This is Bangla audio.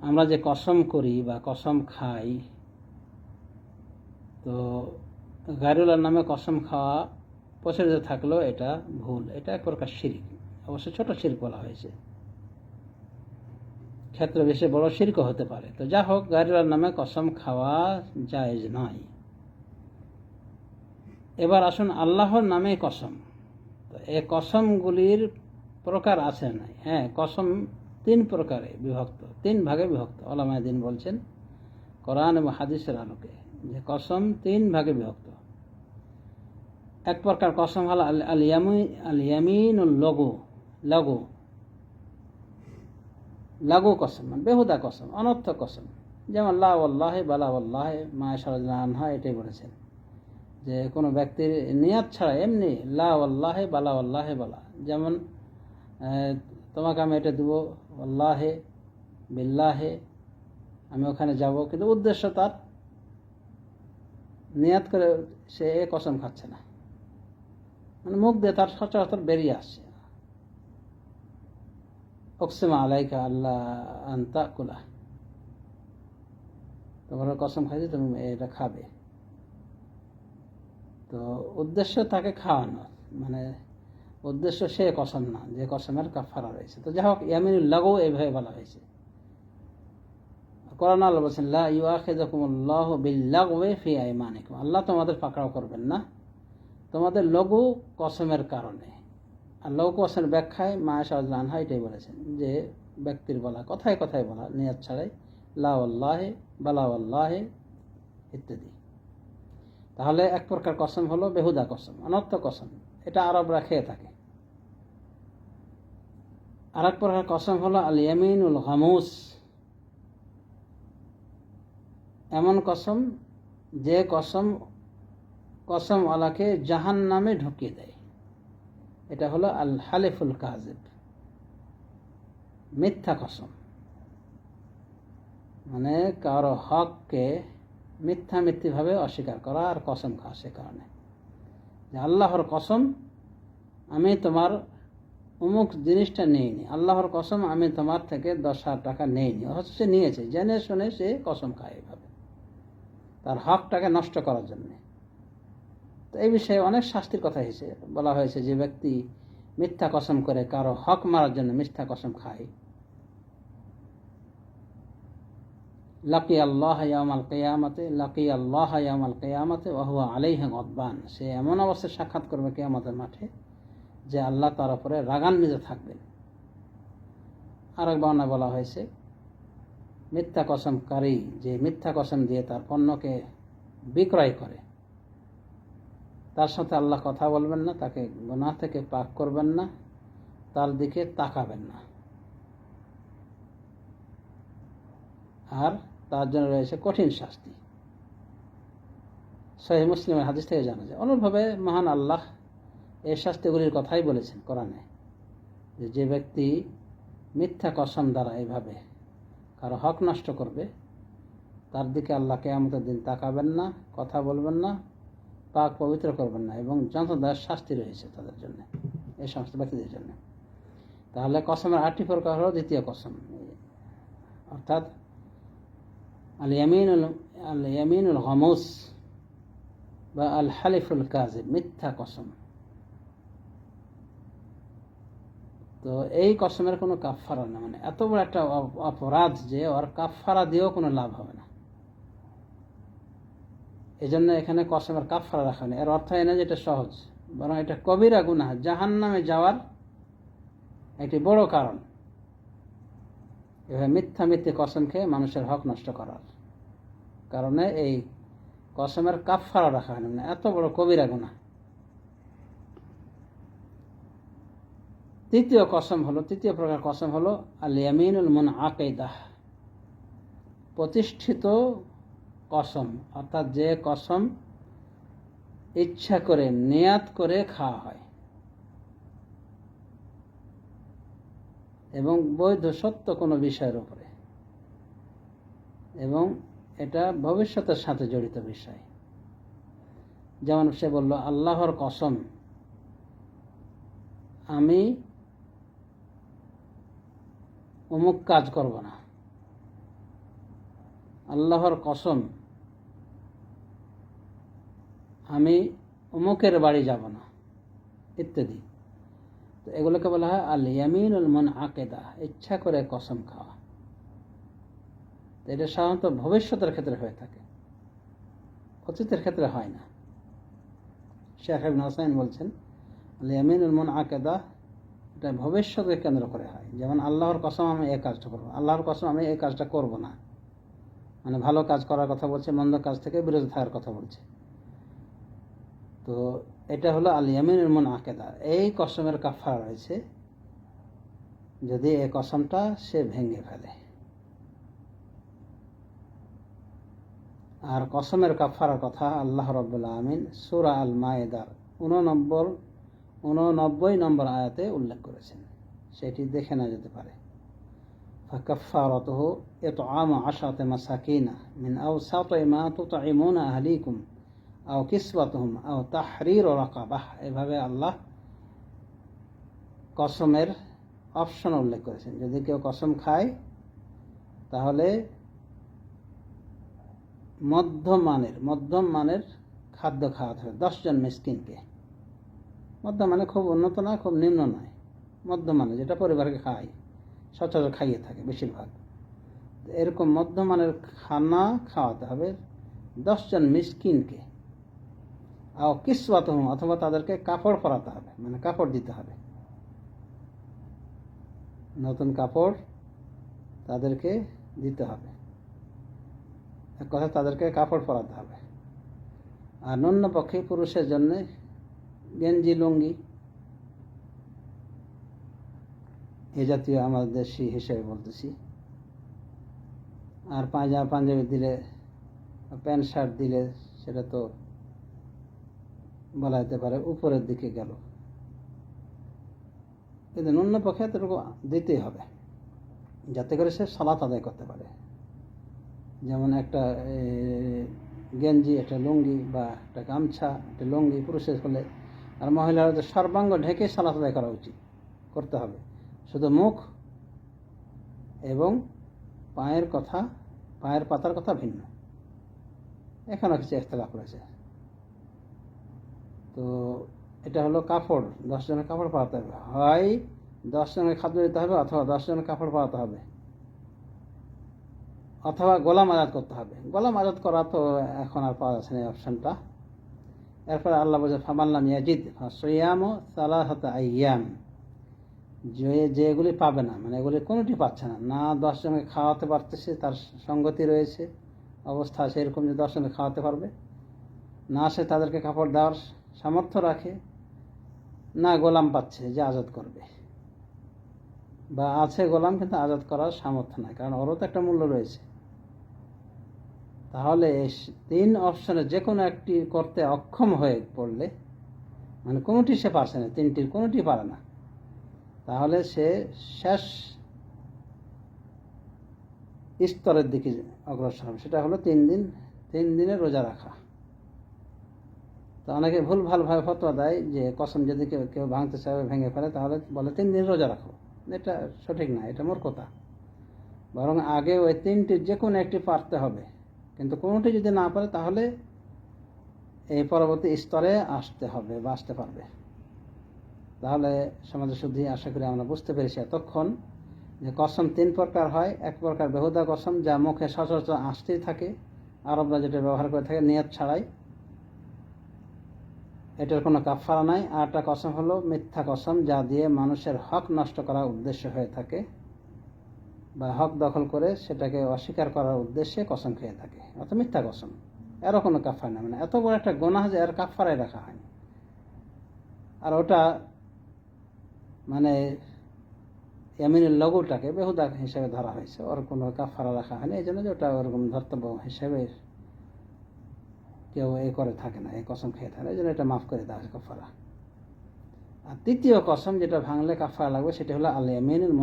আমরা যে কসম করি বা কসম খাই, তো গায়রুল্লাহর নামে কসম খাওয়া প্রচলিত থাকলেও এটা ভুল। এটা এক প্রকার শিরিক। অবশ্য ছোট শির্ক বলা হয়েছে। ক্ষেত্র বেশি বড় শির্ক হতে পারে। তো যা হোক গাড়িওয়ালার নামে কসম খাওয়া জায়েজ নয়। এবার আসুন আল্লাহর নামে কসম। এই কসমগুলির প্রকার আছে নাই হ্যাঁ কসম তিন প্রকারে বিভক্ত, তিন ভাগে বিভক্ত। ওলামায় দিন বলছেন, কোরআন এবং হাদিসের আলোকে যে কসম তিন ভাগে বিভক্ত। এক প্রকার কসম হলো আল ইয়ামি, আল ইয়ামিন লঘু লঘু লাগু কসম মানে বেহুদা কসম অনর্থ কসম। যেমন লা আল্লাহে বালা আল্লাহে মায়া সারাজা এটাই বলেছেন। যে কোনো ব্যক্তির নিয়াত ছাড়া এমনি, লা বালা আল্লাহে বালা। যেমন তোমাকে আমি এটা দেবো আল্লাহে বিল্লাহে, আমি ওখানে যাব। কিন্তু উদ্দেশ্য তার, নিয়াত করে সে এ কসম খাচ্ছে না। মানে মুখ দিয়ে তার সচরাচর বেরিয়ে আসছে। অকসিমা আলাইকা আল্লাহ আন্তা কুলা তোমার কসম খাইছে তুমি এটা খাবে। তো উদ্দেশ্য তাকে খাওয়ানো মানে উদ্দেশ্য সে কসম না, যে কসমের কাফারা রয়েছে। তো যাই হোক, ইয়ামিনুল লাগু এইভাবে বলা হয়েছে। কোরআন আল্লাহ বলছেন, লা ইউআখিযুকুমুল্লাহ বিল্লাগওয়ি ফি আইমানিকুম। আল্লাহ তোমাদের পাকড়াও করবেন না। তোমাদের লঘু কসমের কারণে। আর লঘু কসমের ব্যাখ্যায় মায়া শাহজাল আনহা এটাই বলেছেন, যে ব্যক্তির বলা, কথায় কথায় বলা নিয়াত ছাড়াই, লা আল্লাহে বালা আল্লাহে ইত্যাদি। তাহলে এক প্রকার কসম হলো বেহুদা কসম, অনর্থ কসম। এটা আরবরা খেয়ে থাকে। আর এক প্রকার কসম হলো আল ইয়ামিনুল হামুস এমন কসম, যে কসম কসম আলাকে জাহান নামে ঢুকিয়ে দেয়। এটা হলো আল হালেফুল কাজেব মিথ্যা কসম। মানে কারও হককে মিথ্যা মিথ্যিভাবে অস্বীকার করা আর কসম খাওয়া সে কারণে। যে আল্লাহর কসম আমি তোমার অমুক জিনিসটা নেইনি। আল্লাহর কসম আমি তোমার থেকে দশ হাজার টাকা নেইনি। অথচ সে নিয়েছে। জেনে শুনে সে কসম খায় এভাবে। তার হকটাকে নষ্ট করার জন্যে। তো এই বিষয়ে অনেক শাস্তির কথা হয়েছে। বলা হয়েছে যে ব্যক্তি মিথ্যা কসম করে কারও হক মারার জন্য মিথ্যা কসম খায়। লাকি আল্লাহ ইয়ামাল কেয়ামতে, লাকি আল্লাহ ইয়ামাল কেয়ামতে ওহুয়া আলাইহ গদবান। সে এমন অবস্থায় সাক্ষাৎ করবে কেয়ামতের মাঠে যে আল্লাহ তার উপরে রাগান্বিত থাকবেন আরেক বর্ণায় বলা হয়েছে, মিথ্যা কসমকারী যে মিথ্যা কসম দিয়ে তার পণ্যকে বিক্রয় করে, তার সাথে আল্লাহ কথা বলবেন না, তাকে গুনাহ থেকে পাক করবেন না, তার দিকে তাকাবেন না। আর তার জন্য রয়েছে কঠিন শাস্তি। সহি মুসলিমের হাদিস থেকে জানা যায়, অনুরূপভাবে মহান আল্লাহ এই শাস্তিগুলির কথাই বলেছেন কোরআনে, যে যে ব্যক্তি মিথ্যা কসম দ্বারা এইভাবে কারও হক নষ্ট করবে, তার দিকে আল্লাহকে আমাদের দিন তাকাবেন না, কথা বলবেন না, পাক পবিত্র করবেন না এবং যন্ত্রদার শাস্তি রয়েছে তাদের জন্য, এই সমস্ত ব্যক্তিদের জন্য। তাহলে কসমের আটটি প্রকার হলো দ্বিতীয় কসম, অর্থাৎ আল ইয়ামিনুল আল ইয়ামিনুল হমুস বা আল হালিফুল কাজে মিথ্যা কসম তো এই কসমের কোনো কাফারা না মানে এত বড় একটা অপরাধ যে ওর কাফারা দিয়েও কোনো লাভ হবে না। এই জন্য এখানে কসমের কাফারা রাখা নেই। এর অর্থ এনে যেটা সহজ, বরং এটা কবিরা গুনাহ জাহান নামে যাওয়ার একটি বড় কারণ। এভাবে মিথ্যা মিথ্যে কসম খেয়ে মানুষের হক নষ্ট করার কারণে এই কসমের কাফারা রাখা হয় না। মানে এত বড় কবিরা গুনাহ। তৃতীয় কসম হলো, তৃতীয় প্রকার কসম হলো আল ইয়ামিনুল মুন আকেদাহ প্রতিষ্ঠিত কসম, অর্থাৎ যে কসম ইচ্ছা করে, নেয়াত করে খাওয়া হয়। এবং বৈধ সত্য কোনো বিষয়ের উপরে। এবং এটা ভবিষ্যতের সাথে জড়িত বিষয়। যেমন সে বলল, আল্লাহর কসম, আমি অমুক কাজ করব না। আল্লাহর কসম, আমি অমুকের বাড়ি যাব না, ইত্যাদি। তো এগুলোকে বলা হয় আল ইয়ামিনুল মন আকেদা ইচ্ছা করে কসম খাওয়া। তো এটা সাধারণত ভবিষ্যতের ক্ষেত্রে হয়ে থাকে, অতীতের ক্ষেত্রে হয় না। শেখ আবিন হোসাইন বলছেন আল ইয়ামিনুল মন আকেদা এটা ভবিষ্যৎকে কেন্দ্র করে হয়। যেমন আল্লাহর কসম আমি এই কাজটা করব, আল্লাহর কসম আমি এই কাজটা করব না। মানে ভালো কাজ করার কথা বলছে, মন্দ কাজ থেকে বিরত থাকার কথা বলছে। তো এটা হলো আলিয়ামিনের মন আকেদা এই কসমের কাফা রয়েছে। যদি এই কসমটা সে ভেঙে ফেলে। আর কসমের কাফার কথা আল্লাহ রবুল্লা আমিন সুরা আল মায়েদার উননব্বর উননব্বই নম্বর আয়াতে উল্লেখ করেছেন। সেটি দেখে না যেতে পারে। ফাকাফারতহ এত আম আশাতে মাসাকিনা মিন আউসাত মা তো তাইমুন আহলিকুম। আও কিসবাতহম আও তাহরির এভাবে আল্লাহ কসমের অপশন উল্লেখ করেছেন। যদি কেউ কসম খায়, তাহলে মধ্যম মানের মধ্যম মানের খাদ্য খাওয়াতে হবে। দশজন মিসকিনকে। মধ্যম মানে খুব উন্নত না খুব নিম্ন নয়। মধ্যম মানে যেটা পরিবারকে খায়, সচরাচর খাইয়ে থাকে বেশিরভাগ। এরকম মধ্যমানের খানা খাওয়াতে হবে দশজন মিসকিনকে। আর কিসওয়াত অথবা তাদেরকে কাপড় পরাতে হবে মানে কাপড় দিতে হবে। নতুন কাপড় তাদেরকে দিতে হবে। এক কথা তাদেরকে কাপড় পরাতে হবে। আর নন্য পক্ষে পুরুষের জন্য গেঞ্জি, লুঙ্গি, এ জাতীয় আমাদের দেশি হিসেবে বলতেছি। আর পাঞ্জাবি দিলে, প্যান্ট শার্ট দিলে সেটা তো বলা যেতে পারে, উপরের দিকে গেল। কিন্তু ন্যূন পক্ষে এতটুকু দিতেই হবে, যাতে করে সে সালাত আদায় করতে পারে। যেমন একটা গেঞ্জি, একটা লুঙ্গি বা একটা গামছা, একটা লুঙ্গি পুরুষের হলে আর মহিলারা তো সর্বাঙ্গ ঢেকে সালাত আদায় করা উচিত, করতে হবে। শুধু মুখ এবং পায়ের কথা, পায়ের পাতার কথা ভিন্ন। এখানেও কিছু ইখতলাফ রয়েছে। তো এটা হলো কাপড়, দশ জনের কাপড় পাওয়াতে হবে। হয় দশ জনের খাদ্য দিতে হবে অথবা দশ জনের কাপড় পাওয়াতে হবে। অথবা গোলাম আজাদ করতে হবে। গোলাম আজাদ করা তো এখন আর পাওয়া যাচ্ছে না এই অপশানটা। এরপরে আল্লাহ বলছে ফামাল্লাম ইয়াজিদ সৈয়াম সালাহত আইয়াম। যে যেগুলি পাবে না মানে এগুলি কোনোটি পাচ্ছে না। না দশজনকে খাওয়াতে পারতেছে, তার সঙ্গতি রয়েছে, অবস্থা সেরকম যে দশজনকে খাওয়াতে পারবে। না সে তাদেরকে কাপড় দেওয়ার সামর্থ্য রাখে, না গোলাম পাচ্ছে যে আজাদ করবে। বা আছে গোলাম কিন্তু আজাদ করার সামর্থ্য নাই, কারণ ওরও তো একটা মূল্য রয়েছে। তাহলে তিন অপশনে যে কোনো একটি করতে অক্ষম হয়ে পড়লে মানে কোনোটি সে পারছে না, তিনটির কোনোটি পারে না, তাহলে সে শেষ স্তরের দিকে অগ্রসর হবে। সেটা হলো তিন দিন, তিন দিনে রোজা রাখা। তো অনেকে ভুল ভালভাবে ফতোয়া দেয় যে কসম যদি কেউ কেউ ভাঙতে চায় ভেঙে ফেলে, তাহলে বলে তিন দিন রোজা রাখো। এটা সঠিক না, এটা মূর্খতা। বরং আগে ওই তিনটি যে কোনো একটি পারতে হবে। কিন্তু কোনোটি যদি না পারে, তাহলে এই পরবর্তী স্তরে আসতে হবে বা আসতে পারবে। তাহলে সমাজের শুদ্ধি, আশা করি আমরা বুঝতে পেরেছি এতক্ষণ যে কসম তিন প্রকার হয়। এক প্রকার বেহুদা কসম, যা মুখে সচরাচর আসতেই থাকে, আরবরা যেটা ব্যবহার করে থাকে, নিয়ত ছাড়াই। এটার কোনো কাফারা নাই। আর একটা কসম হলো মিথ্যা কসম, যা দিয়ে মানুষের হক নষ্ট করার উদ্দেশ্য হয়ে থাকে বা হক দখল করে সেটাকে অস্বীকার করার উদ্দেশ্যে কসম খেয়ে থাকে। অত মিথ্যা কসম। এরও কোনো কাফার না মানে এত বড় একটা গোনা যে এর কাফারায় রাখা হয়নি। আর ওটা মানে এমিনের লঘুটাকে বেহুদা হিসেবে ধরা হয়েছে। ওর কোনো কাফারা রাখা হয়নি। এই জন্য যে ওটা ওরকম ধর্তব্য হিসেবে কেউ এ করে, থাকে না এই কসম খেয়ে থাকে এই জন্য এটা মাফ করে দেওয়া কাফারা। আর তৃতীয় কসম যেটা ভাঙলে কাফারা লাগবে, সেটা হলো আল ইয়ামিনুল